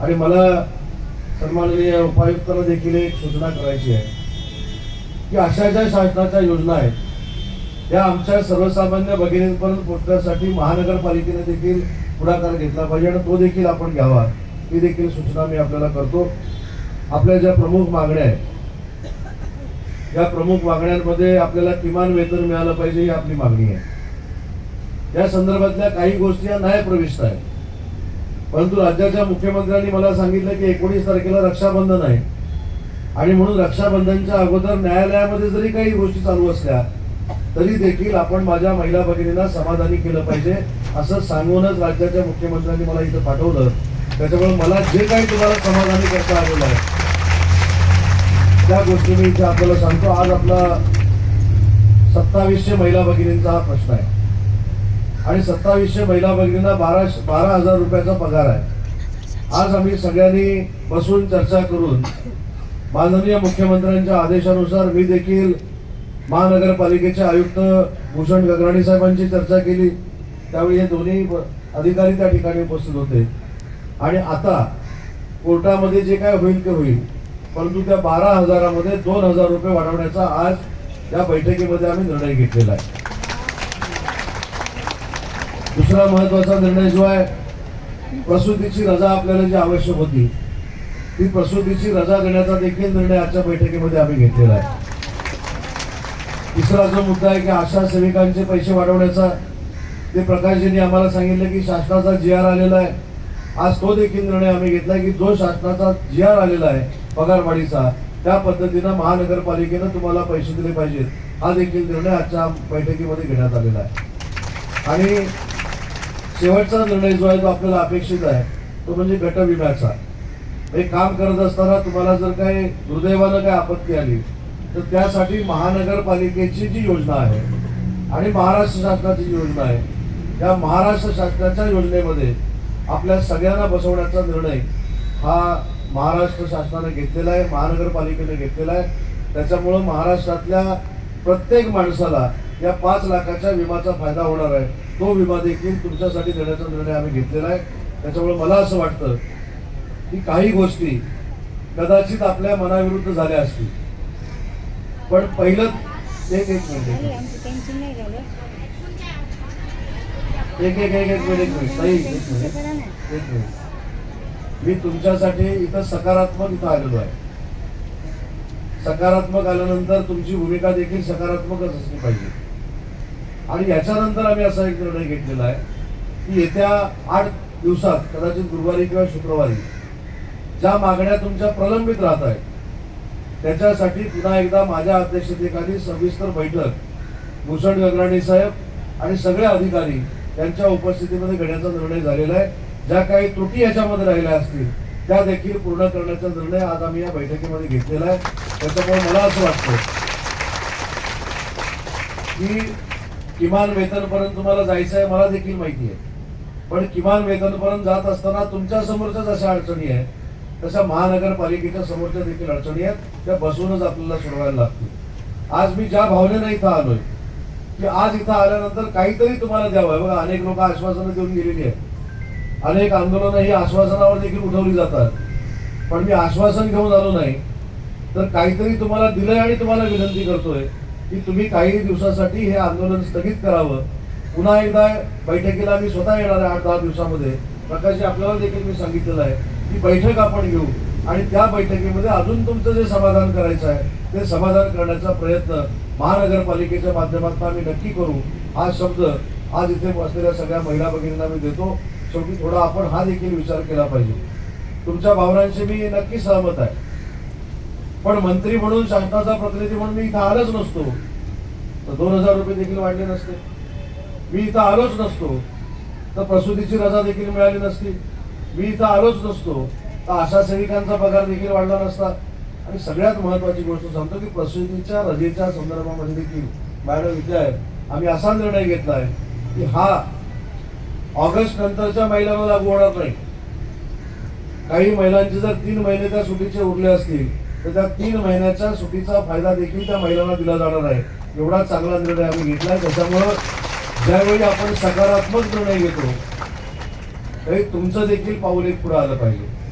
आणि मला सन्माननीय उपायुक्तांना देखील एक सूचना करायची आहे. की अशा ज्या शासनाच्या योजना आहेत त्या आमच्या सर्वसामान्य भगिनींपर्यंत पोहोचण्यासाठी महानगरपालिकेने देखील पुढाकार घेतला पाहिजे आणि तो देखील आपण घ्यावा ही देखील सूचना मी आपल्याला करतो. आपल्या ज्या प्रमुख मागण्या आहेत या प्रमुख मागण्यांमध्ये आपल्याला किमान वेतन मिळालं पाहिजे ही आपली मागणी आहे. या संदर्भातल्या काही गोष्टी या न्यायप्रविष्ट आहेत. परंतु राज्याच्या मुख्यमंत्र्यांनी मला सांगितलं की एकोणीस तारखेला रक्षाबंधन आहे. आणि म्हणून रक्षाबंधनच्या अगोदर न्यायालयामध्ये जरी काही गोष्टी चालू असल्या तरी देखील आपण माझ्या महिला भगिनींना समाधानी केलं पाहिजे असं सांगूनच राज्याच्या मुख्यमंत्र्यांनी मला इथं पाठवलं. त्याच्यामुळे मला जे काही तुम्हाला समाधानी करता आलेलं आहे त्या गोष्टी मी इथे आपल्याला सांगतो. आज आपला सत्तावीसशे महिला भगिनींचा हा प्रश्न आहे. आणि सत्तावीसशे महिला भगिनींना बारा बारा हजार रुपयाचा पगार आहे. आज आम्ही सगळ्यांनी बसून चर्चा करून माननीय मुख्यमंत्र्यांच्या आदेशानुसार मी देखील महानगरपालिकेचे आयुक्त भूषण गगराणी साहेबांची चर्चा केली. त्यावेळी हे दोन्ही अधिकारी त्या ठिकाणी उपस्थित होते. आणि आता कोर्टामध्ये जे काय होईल ते होईल. परंतु त्या बारा हजारामध्ये दोन हजार रुपये वाढवण्याचा आज या बैठकीमध्ये आम्ही निर्णय घेतलेला आहे. दुसरा महत्त्वाचा निर्णय जो आहे प्रसूतीची रजा आपल्याला जी आवश्यक होती ती प्रसूतीची रजा देण्याचा देखील निर्णय आजच्या बैठकीमध्ये आम्ही घेतलेला आहे. तिसरा जो मुद्दा आहे की आशा सेविकांचे पैसे वाढवण्याचा ते प्रकाशजींनी आम्हाला सांगितलं की शासनाचा जी आर आलेला आहे. आज तो देखील निर्णय आम्ही घेतला की जो शासनाचा जी आर आलेला आहे पगारवाढीचा त्या पद्धतीनं महानगरपालिकेनं तुम्हाला पैसे दिले पाहिजेत. हा देखील निर्णय आजच्या बैठकीमध्ये घेण्यात आलेला आहे. आणि शेवटचा निर्णय जो आहे तो आपल्याला अपेक्षित आहे तो म्हणजे गट विम्याचा हे काम करत असताना तुम्हाला जर काही दुर्दैवानं काही आपत्ती आली तर त्यासाठी महानगरपालिकेची जी योजना आहे आणि महाराष्ट्र शासनाची जी योजना आहे त्या महाराष्ट्र शासनाच्या योजनेमध्ये आपल्या सगळ्यांना बसवण्याचा निर्णय हा महाराष्ट्र शासनाने घेतलेला आहे महानगरपालिकेने घेतलेला आहे. त्याच्यामुळं महाराष्ट्रातल्या प्रत्येक माणसाला या पाच लाखाच्या विमाचा फायदा होणार आहे. तो विमा देखील तुमच्यासाठी देण्याचा निर्णय आम्ही घेतलेला आहे. त्याच्यामुळे मला असं वाटतं की काही गोष्टी कदाचित आपल्या मनाविरुद्ध झाल्या असतील. पण पहिलं एक एक मिनिट एक एक एक एक मिनिट एक मिनिट. ताई, एक मिनिट एक मिनिट. मी तुमच्यासाठी इथं सकारात्मक इथं आलेलो आहे. सकारात्मक आल्यानंतर तुमची भूमिका देखील सकारात्मकच असली पाहिजे. आणि याच्यानंतर आम्ही असा एक निर्णय घेतलेला आहे की येत्या आठ दिवसात कदाचित गुरुवारी किंवा शुक्रवारी ज्या मागण्या तुमच्या प्रलंबित राहत आहेत त्याच्यासाठी पुन्हा एकदा माझ्या अध्यक्षतेखाली सविस्तर बैठक भूषण गगराणी साहेब आणि सगळे अधिकारी यांच्या उपस्थितीमध्ये घेण्याचा निर्णय झालेला आहे. ज्या काही त्रुटी याच्यामध्ये राहिल्या असतील त्या देखील पूर्ण करण्याचा निर्णय आज आम्ही या बैठकीमध्ये घेतलेला आहे. त्याच्यामुळे मला असं वाटतं की किमान वेतनपर्यंत तुम्हाला जायचं आहे मला देखील माहिती आहे. पण किमान वेतनपर्यंत जात असताना तुमच्या समोरच्या जशा अडचणी आहेत. तशा महानगरपालिकेच्या समोरच्या देखील अडचणी आहेत त्या बसूनच आपल्याला सोडवायला लागतील. आज मी ज्या भावनेनं इथं आलोय की आज इथं आल्यानंतर काहीतरी तुम्हाला द्यावं. आहे बघा अनेक लोक आश्वासनं देऊन गेलेली आहेत. अनेक आंदोलनं ही आश्वासनावर देखील उठवली जातात. पण मी आश्वासन घेऊन आलो नाही तर काहीतरी तुम्हाला दिलंय आणि तुम्हाला विनंती करतोय. की तुम्ही काही दिवसासाठी हे आंदोलन स्थगित करावं. पुन्हा एकदा बैठकीला मी स्वतः येणार आहे आठ दहा दिवसामध्ये. प्रकाश आपल्याला देखील मी सांगितलेलं आहे की बैठक आपण घेऊ. आणि त्या बैठकीमध्ये अजून तुमचं जे समाधान करायचं आहे ते समाधान करण्याचा प्रयत्न महानगरपालिकेच्या माध्यमातून आम्ही नक्की करू. हा शब्द आज इथे बसलेल्या सगळ्या महिला भगिनींना मी देतो. शेवटी थोडा आपण हा देखील विचार केला पाहिजे. तुमच्या भावनांशी मी नक्की सहमत आहे. पण मंत्री म्हणून शासनाचा प्रतिनिधी म्हणून मी इथं आलोच नसतो. तर दोन हजार रुपये देखील वाढले नसते. मी इथं आलोच नसतो. तर प्रसूतीची रजा देखील मिळाली नसती. मी इथं आलोच नसतो. तर आशा सेविकांचा पगार देखील वाढला नसता. आणि सगळ्यात महत्वाची गोष्ट सांगतो की प्रसूतीच्या रजेच्या संदर्भामध्ये देखील मॅडम इथे आहे आम्ही असा निर्णय घेतला आहे की हा ऑगस्ट नंतरच्या महिलांना लागू होणार नाही. काही महिलांचे जर तीन महिने त्या सुटीचे उरले असतील तर त्या तीन महिन्याच्या सुटीचा फायदा देखील त्या महिलांना दिला जाणार आहे. एवढा चांगला निर्णय आम्ही घेतला त्याच्यामुळं ज्यावेळी आपण सकारात्मक निर्णय घेतो त्यावेळी तुमचं देखील पाऊल एक पुढे आलं पाहिजे.